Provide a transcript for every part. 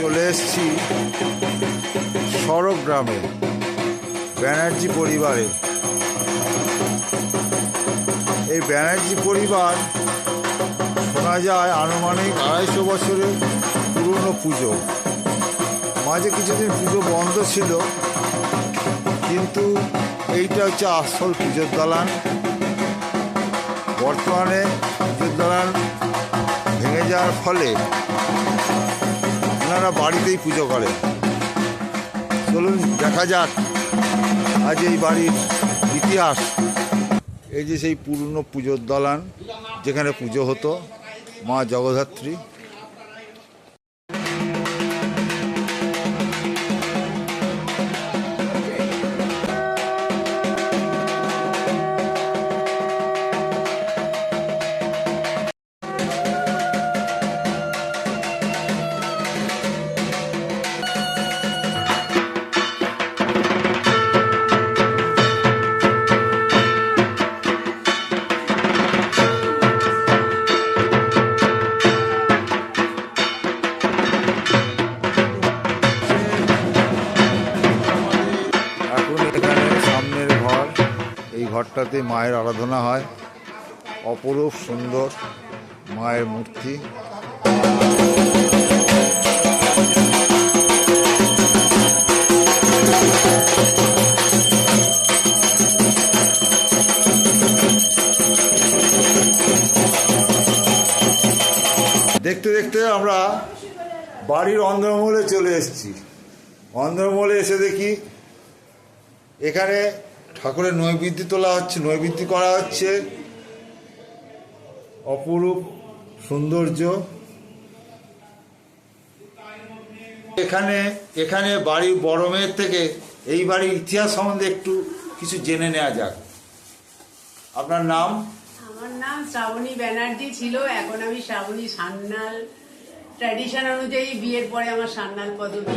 চলে এসেছি সড়ক গ্রামে, ব্যানার্জি পরিবারে। এই ব্যানার্জি পরিবার শোনা যায় আনুমানিক আড়াইশো বছরের পুরনো পুজো। মাঝে কিছুদিন পুজো বন্ধ ছিল, কিন্তু এইটা হচ্ছে আসল পুজোর দালান। বর্তমানে পুজোর দালান ভেঙে যাওয়ার ফলে ওনারা বাড়িতেই পুজো করে। চলুন, দেখা যাক। আজ এই বাড়ির ইতিহাস। এই যে সেই পুরনো পুজোর দলান, যেখানে পুজো হতো, মা জগদ্ধাত্রী। এই ঘরটাতে মায়ের আরাধনা হয়। অপরূপ, সুন্দর মায়ের মূর্তি। দেখতে দেখতে আমরা বাড়ির অন্ধমহলে চলে এসেছি। অন্ধমহলে এসে দেখি এখানে ঠাকুরের নৈবেদ্য তোলা হচ্ছে, নৈবেদ্য করা হচ্ছে। অপরূপ সৌন্দর্য। এখানে এখানে বাড়ির বড় মেয়ের থেকে এই বাড়ির ইতিহাস সম্বন্ধে একটু কিছু জেনে নেওয়া যাক। আপনার নাম? আমার নাম শ্রাবণী ব্যানার্জি ছিল। এখন আমি শ্রাবণী সান্যাল। ট্র্যাডিশন অনুযায়ী বিয়ের পরে আমার সান্যাল পদবী।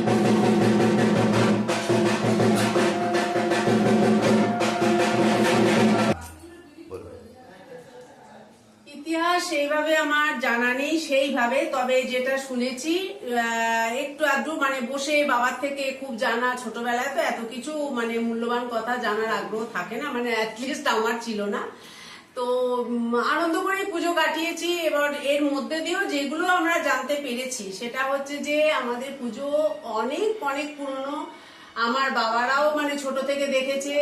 সেইভাবে আমার জানা নেই, সেইভাবে। তবে যেটা শুনেছি একটু আধটু মানে বসে বাবার থেকে খুব জানা ছোটবেলায় তো এত কিছু মানে মূল্যবান কথা জানার আগ্রহ থাকে না মানে অ্যাটলিস্ট আমার ছিল না। তো আনন্দ করে পুজো কাটিয়েছি। এবার এর মধ্যে দিয়েও যেগুলো আমরা জানতে পেরেছি, সেটা হচ্ছে যে আমাদের পুজো অনেক অনেক পুরনো। আমার বাবারাও মানে ছোট থেকে দেখেছে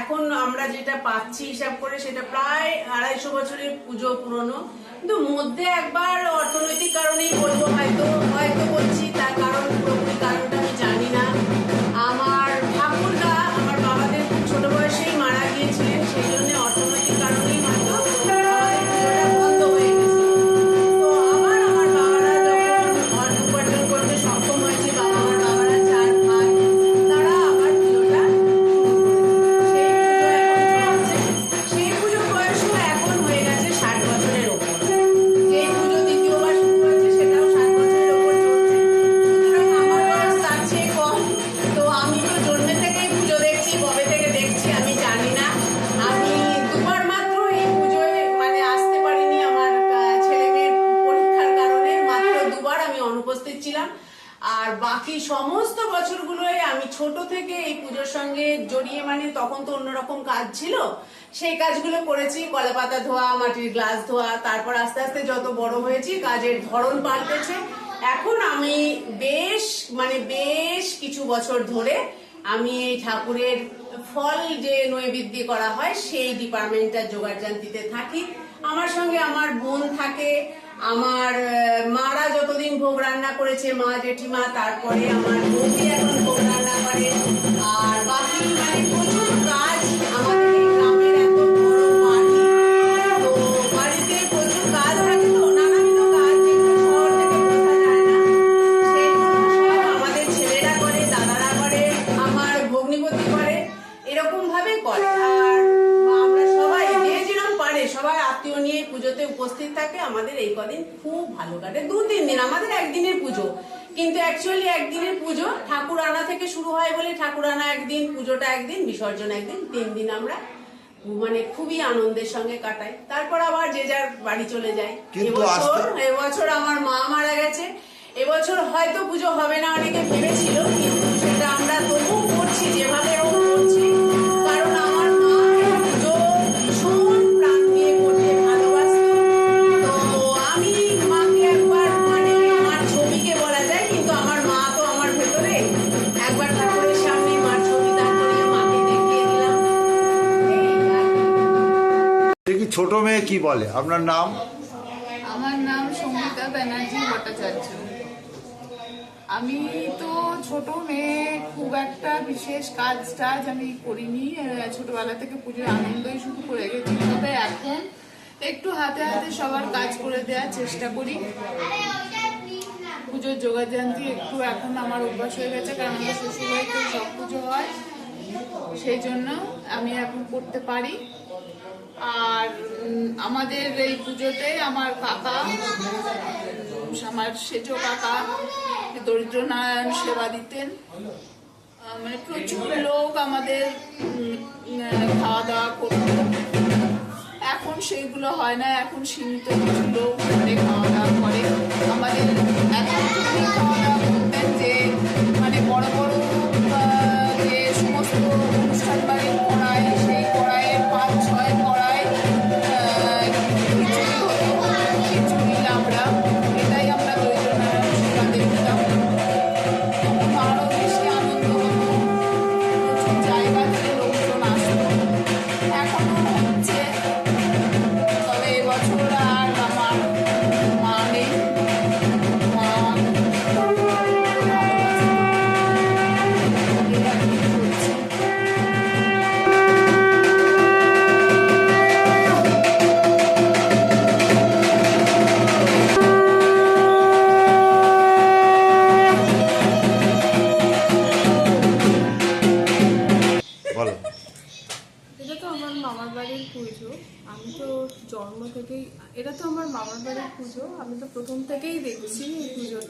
এখন আমরা যেটা পাচ্ছি হিসাব করে সেটা প্রায় আড়াইশো বছরের পুজো পুরনো। কিন্তু মধ্যে একবার অর্থনৈতিক কারণেই বলব, হয়তো হয়তো বলছি অন্যরকম কাজ ছিল, সেই কাজগুলো করেছি কলা পাতা ধোয়া, মাটির গ্লাস ধোয়া, তারপর আস্তে আস্তে যত বড় হয়েছি, কাজের ধরন পাল্টেছে এখন আমি বেশ মানে বেশ কিছু বছর ধরে আমি এই ঠাকুরের ফল যে নৈবেদ্য করা হয়, সেই ডিপার্টমেন্টটার জোগাড় জানতিতে থাকি। আমার সঙ্গে আমার বোন থাকে, আমার মারা যতদিন ভোগ রান্না করেছে, মা জেঠিমা, তারপরে আমার বৌদি এখন ভোগ রান্না করে, আর বাকি মানে প্রচুর আত্মীয় নিয়ে পুজোতে উপস্থিত থাকে আমাদের এই কদিন খুব ভালো কাটে। দু তিন দিন আমাদের একদিনের পুজো। কিন্তু অ্যাকচুয়ালি একদিনের পুজো ঠাকুর আনা থেকে শুরু হয় বলে ঠাকুর আনা একদিন পুজোটা একদিন বিসর্জন একদিন তিন দিন আমরা মানে খুবই আনন্দের সঙ্গে কাটাই। তারপর আবার যে যার বাড়ি চলে যায়। এবছর এবছর আমার মা মারা গেছে। এবছর হয়তো পুজো হবে না অনেকে ভেবেছিল কিন্তু কি বলে? আপনার নাম? আমার নাম সঙ্গীতা ব্যানার্জি ভট্টাচার্য। আমি তো ছোট মেয়ে, খুব একটা বিশেষ কাজ টাজ আমি করিনি। ছোটবেলা থেকে পুজোর আনন্দই শুধু করে গেছি। তবে এখন একটু হাতে হাতে সবার কাজ করে দেওয়ার চেষ্টা করি। পুজোর যোগাযান্তি একটু এখন আমার অভ্যাস হয়ে গেছে, কারণ আমার শ্বশুরবাড়িতে সব পুজো হয়। সেই জন্য আমি এখন করতে পারি। আর আমাদের এই পুজোতে আমার কাকা, আমার সেজো কাকা দরিদ্র নারায়ণ সেবা দিতেন। মানে প্রচুর লোক আমাদের খাওয়া দাওয়া করত। এখন সেইগুলো হয় না, এখন সীমিত কিছু লোক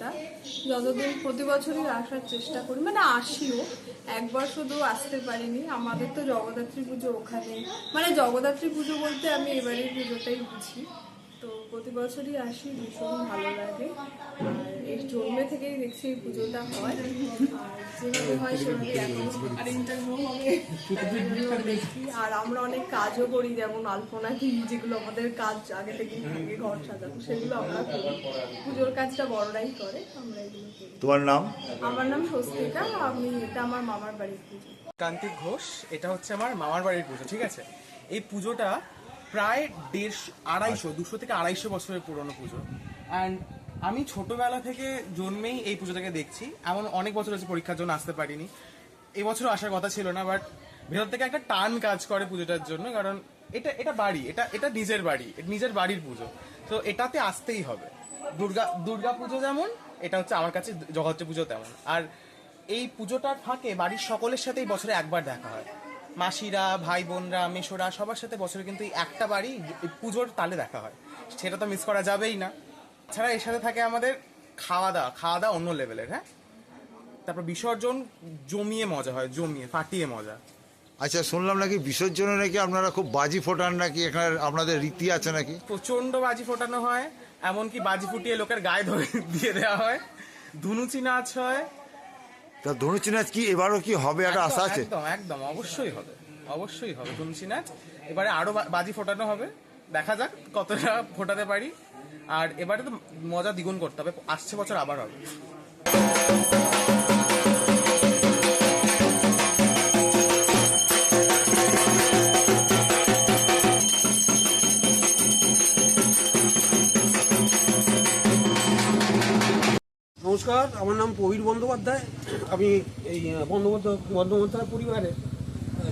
পুজোটা যতদিন প্রতি বছরই আসার চেষ্টা করি মানে আসিও, একবার শুধু আসতে পারিনি, আমাদের তো জগদ্ধাত্রী পুজো ওখানে। মানে জগদ্ধাত্রী পুজো বলতে আমি এবারের পুজোটাই বুঝি। তো প্রতি বছরই আসি ভীষণ ভালো লাগে। আর এই জন্মে থেকেই দেখছি এই পুজোটা হয়। আর যেভাবে হয় সেভাবে এখন আর ইন্টারভিউ হবে। সেগুলো দেখি আর আমরা অনেক কাজও করি যেমন আলপনা কি যেগুলো আমাদের কাজ আগে থেকেই থাকে ঘর সাজানো সেগুলো আমরা করি। পুজোর কাজটা বড়রাই করে আমরা এগুলো করি। তোমার নাম? আমার নাম স্বস্তিকা আমি এটা আমার মামার বাড়ির পুজো। কান্তিক ঘোষ এটা হচ্ছে আমার মামার বাড়ির পুজো ঠিক আছে? এই পুজোটা প্রায় দেড়শো আড়াইশো দুশো থেকে আড়াইশো বছরের পুরনো পুজো। অ্যান্ড আমি ছোটবেলা থেকে জন্মেই এই পুজোটাকে দেখছি। এমন অনেক বছর হচ্ছে পরীক্ষার জন্য আসতে পারিনি। এবছর আসার কথা ছিল না বাট ভেতর থেকে একটা টান কাজ করে পুজোটার জন্য কারণ এটা এটা বাড়ি এটা এটা নিজের বাড়ি নিজের বাড়ির পুজো। তো এটাতে আসতেই হবে। দুর্গা দুর্গা পুজো যেমন এটা হচ্ছে আমার কাছে জগৎ পুজো তেমন। আর এই পুজোটার ফাঁকে বাড়ির সকলের সাথেই বছরে একবার দেখা হয়। মাসিরা ভাই বোনরা মেশোরা সবার সাথে বছরে কিন্তু এই একটা বাড়ি পুজোর তালে দেখা হয়। সেটা তো মিস করা যাবেই না। ছাড়া এর সাথে থাকে আমাদের খাওয়া দাওয়া খাওয়া দাওয়া অন্য লেভেলের হ্যাঁ? তারপর বিসর্জন জমিয়ে মজা হয় জমিয়ে ফাটিয়ে মজা। আচ্ছা শুনলাম নাকি বিসর্জনে নাকি আপনারা খুব বাজি ফোটান নাকি? এখানে আপনাদের রীতি আছে নাকি? প্রচণ্ড বাজি ফোটানো হয় এমনকি বাজি ফুটিয়ে লোকের গায়ে ধরে দিয়ে দেওয়া হয়। ধুনুচি নাচ হয় তা ধনুচি নাচ কি এবারও কি হবে? একটা আশা আছে। একদম একদম অবশ্যই হবে অবশ্যই হবে ধুনুচি নাচ এবারে আরও বা- বাজি ফোটানো হবে। দেখা যাক কতটা ফোটাতে পারি। আর এবারে তো মজা দ্বিগুণ করতে হবে। আসছে বছর আবার হবে। নমস্কার আমার নাম প্রবীর বন্দ্যোপাধ্যায়। আমি এই বন্দ্যোপাধ্যায় পরিবারের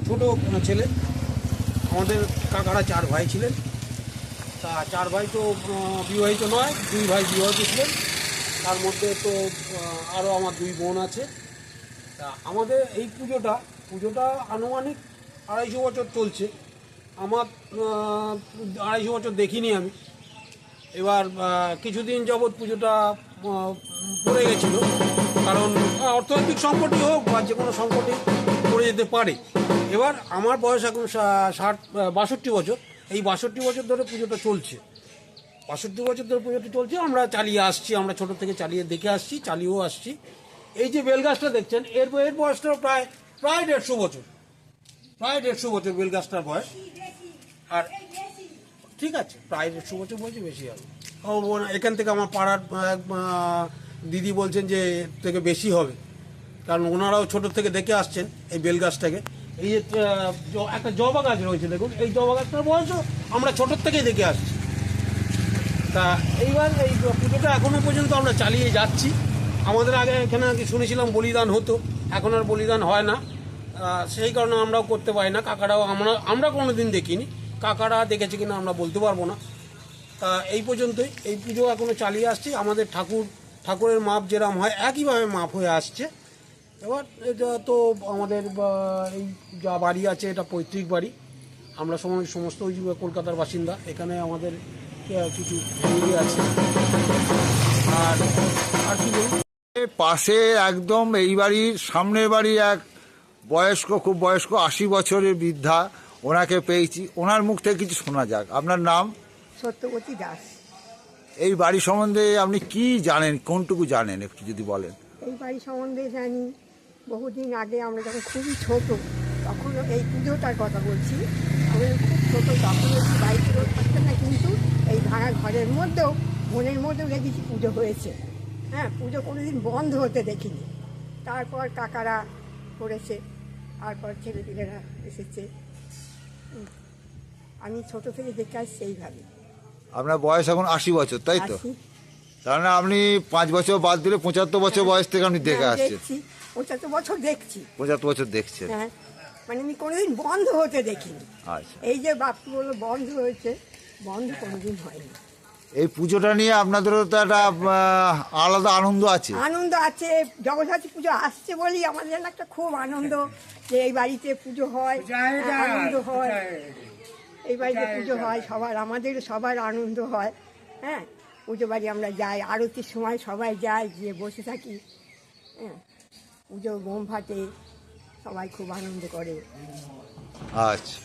ছোট ছেলে। আমাদের কাকারা চার ভাই ছিলেন। তা চার ভাই তো বিবাহিত নয়, দুই ভাই বিবাহিত ছিলেন। তার মধ্যে তো আরও আমার দুই বোন আছে। তা আমাদের এই পুজোটা পুজোটা আনুমানিক আড়াইশো বছর চলছে। আমার আড়াইশো বছর দেখিনি আমি। এবার কিছুদিন যাবৎ পুজোটা পড়ে গেছিল। কারণ অর্থনৈতিক সংকটই হোক বা যে কোনো সংকটই পড়ে যেতে পারে। এবার আমার বয়স এখন ষাট বাষট্টি বছর। এই বাষট্টি বছর ধরে পুজোটা চলছে। বাষট্টি বছর ধরে পুজোটা চলছে। আমরা চালিয়ে আসছি, আমরা ছোট থেকে চালিয়ে দেখে আসছি, চালিয়েও আসছি। এই যে বেলগাছটা দেখছেন, এর এর বয়সটা প্রায় প্রায় দেড়শো বছর। প্রায় দেড়শো বছর বেলগাছটার বয়স। আর ঠিক আছে প্রায় দেড়শো বছর বয়সে বেশি হবে। ও এখান থেকে আমার পাড়ার দিদি বলছেন যে থেকে বেশি হবে। কারণ ওনারাও ছোট থেকে দেখে আসছেন এই বেল গাছটাকে। এই যে একটা জবা গাছ রয়েছে, দেখুন, এই জবা গাছটার বয়সও আমরা ছোটোর থেকেই দেখে আসছি। তা এইবার এই পুজোটা এখনও পর্যন্ত আমরা চালিয়ে যাচ্ছি। আমাদের আগে এখানে আর কি শুনেছিলাম বলিদান হতো, এখন আর বলিদান হয় না। সেই কারণে আমরাও করতে পারি না। কাকারাও আমরা আমরা কোনো দিন দেখিনি। কাকারা দেখেছে কিনা আমরা বলতে পারব না। তা এই পর্যন্তই। এই পুজো এখনও চালিয়ে আসছি। আমাদের ঠাকুর, ঠাকুরের মাপ যেরম হয়, একইভাবে মাপ হয়ে আসছে। এবার এটা তো আমাদের এই যা বাড়ি আছে, এটা পৈতৃক বাড়ি। আমরা সমস্ত কলকাতার বাসিন্দা। এখানে আমাদের কিছু ফ্যামিলি আছে। আর আর কি পাশে একদম এই বাড়ির সামনের বাড়ি এক বয়স্ক, খুব বয়স্ক, আশি বছরের বৃদ্ধা। ওনাকে পেয়েছি। ওনার মুখ থেকে কিছু শোনা যাক। আপনার নাম? সত্যবতী দাস। এই বাড়ি সম্বন্ধে আপনি কি জানেন? কোনটুকু জানেন একটু যদি বলেন? এই বাড়ি সম্বন্ধে জানি। বহুদিন আগে আমরা যখন খুবই ছোট তখন এই পুজোটার কথা বলছি। আমরা খুব ছোট তখন একটু বাড়ি পুজো থাকতো না কিন্তু এই ভাঙা ঘরের মধ্যেও মনের মধ্যেও দেখেছি পুজো হয়েছে। হ্যাঁ পুজো কোনোদিন বন্ধ হতে দেখিনি। তারপর কাকারা করেছে তারপর ছেলেপিলেরা এসেছে। আমি ছোট থেকে দেখে আসছি এইভাবে আপনার বয়স এখন আশি বছর তাই তো? আসি তার মানে আপনি পাঁচ বছর বাদ দিলে পঁচাত্তর বছর বয়স থেকে আপনি দেখে হ্যাঁ, আসছেন। দেখছি। পঁচাত্তর বছর দেখছি। পঁচাত্তর বছর দেখছেন। হ্যাঁ মানে আমি কোনোদিন বন্ধ হতে দেখিনি। আচ্ছা। এই যে বাপু বলল বন্ধ হয়েছে। বন্ধ কোনোদিন হয়নি। এই পুজোটা নিয়ে আপনাদেরও তো একটা আলাদা আনন্দ আছে। আনন্দ আছে জগদ্ধাত্রী পুজো আসছে বলেই আমাদের জন্য একটা খুব আনন্দ যে এই বাড়িতে পুজো হয় আনন্দ হয়। এই বাড়িতে পুজো হয় সবার আমাদের সবার আনন্দ হয় হ্যাঁ? পুজো বাড়ি আমরা যাই আরতির সময় সবাই যায় গিয়ে বসে থাকি হ্যাঁ? পুজো বোম ফাটে সবাই খুব আনন্দ করে। আচ্ছা।